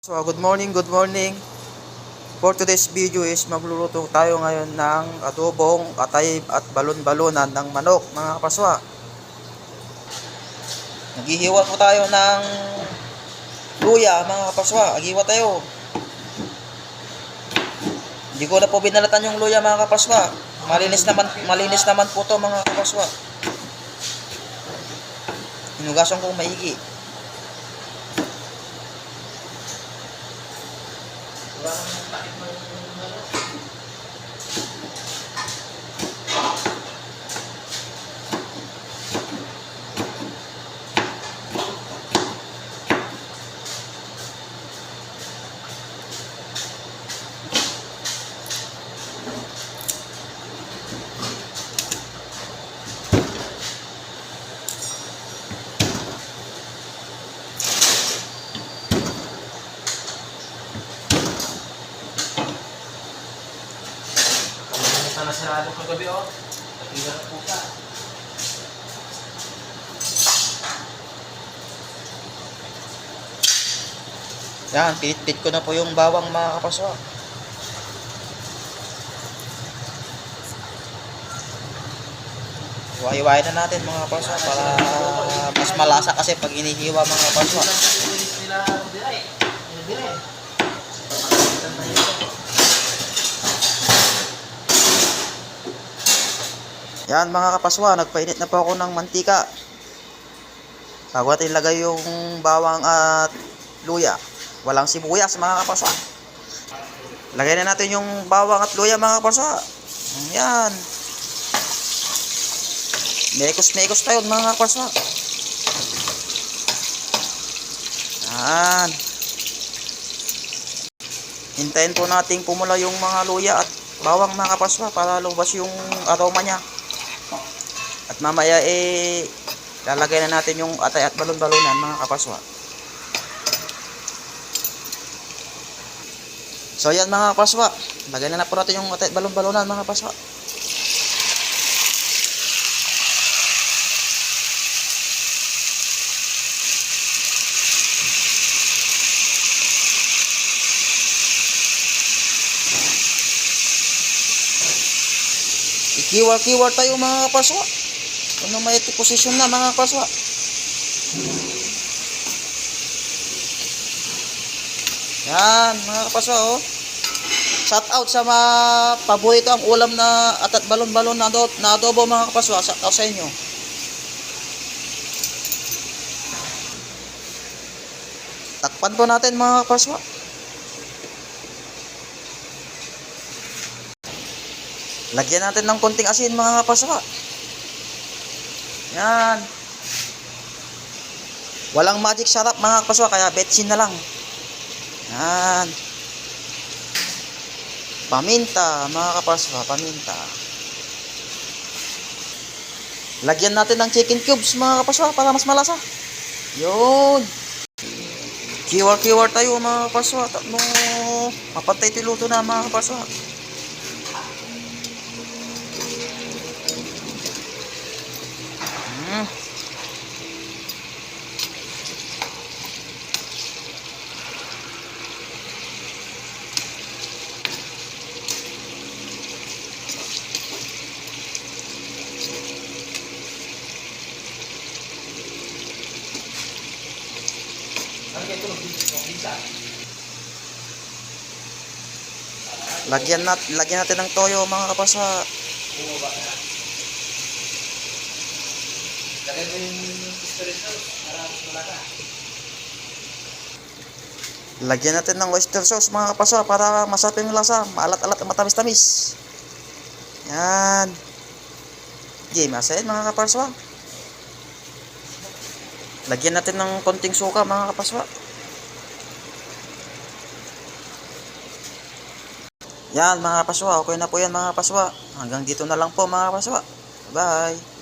So, good morning, good morning. For today's video is magluluto tayo ngayon ng adobong atay at balon-balonan ng manok, mga kapaswa. Naghihiwa po tayo ng luya, mga kapaswa. Agiwa tayo. Hindi ko na po binalatan yung luya, mga kapaswa. Malinis naman, malinis naman po to mga kapaswa. Hinugasan kong maigi. Sa nasirado ko gabi, oh. Nakita na puta. Yan, pinit ko na po yung bawang mga kapaswa. Iwa-iwain na natin mga kapaswa para mas malasa kasi pag inihiwa mga kapaswa. Nila, dire. Dire. Yan mga kapaswa, nagpainit na po ako ng mantika. Bago natin ilagay yung bawang at luya. Walang sibuyas mga kapaswa. Lagay na natin yung bawang at luya mga kapaswa. Yan. Mekos-mekos tayo mga kapaswa. Yan. Hintayin po nating pumula yung mga luya at bawang mga kapaswa para lumabas yung aroma niya. At mamaya eh lalagay na natin yung atay at balon-balonan mga kapaswa. So yan mga kapaswa, lagay na na po natin yung atay at balon-balonan mga kapaswa. Ikiwar-kiwar tayo mga kapaswa. Ano may iti posisyon na mga kapaswa. Yan mga kapaswa oh. Shout out sa mga paborito ang ulam na atat balon-balon na, do, na adobo mga kapaswa. Shout out sa inyo. Takpan po natin mga kapaswa. Lagyan natin ng konting asin mga kapaswa. Yan. Walang magic sarap mga kapaswa kaya betsin na lang. Yan. Paminta mga kapaswa, paminta. Lagyan natin ng chicken cubes mga kapaswa para mas malasa. Yun. Kiwar-kiwar tayo mga kapaswa. Tatlo, mapantay tiluto na mga kapaswa. Pizza. Lagyan nat lagyan natin ng toyo mga kapasa. Bumaba na. Lagay mo yung sauce para mas malaka. Lagyan natin ng oyster sauce mga kapasa para masarap yung lasa, maalat-alat at matamis-tamis. Yan. Game asin mga kapaswa. Lagyan natin ng konting suka mga kapaswa. Yan mga kapaswa, okay na po yan mga kapaswa. Hanggang dito na lang po mga kapaswa. Bye.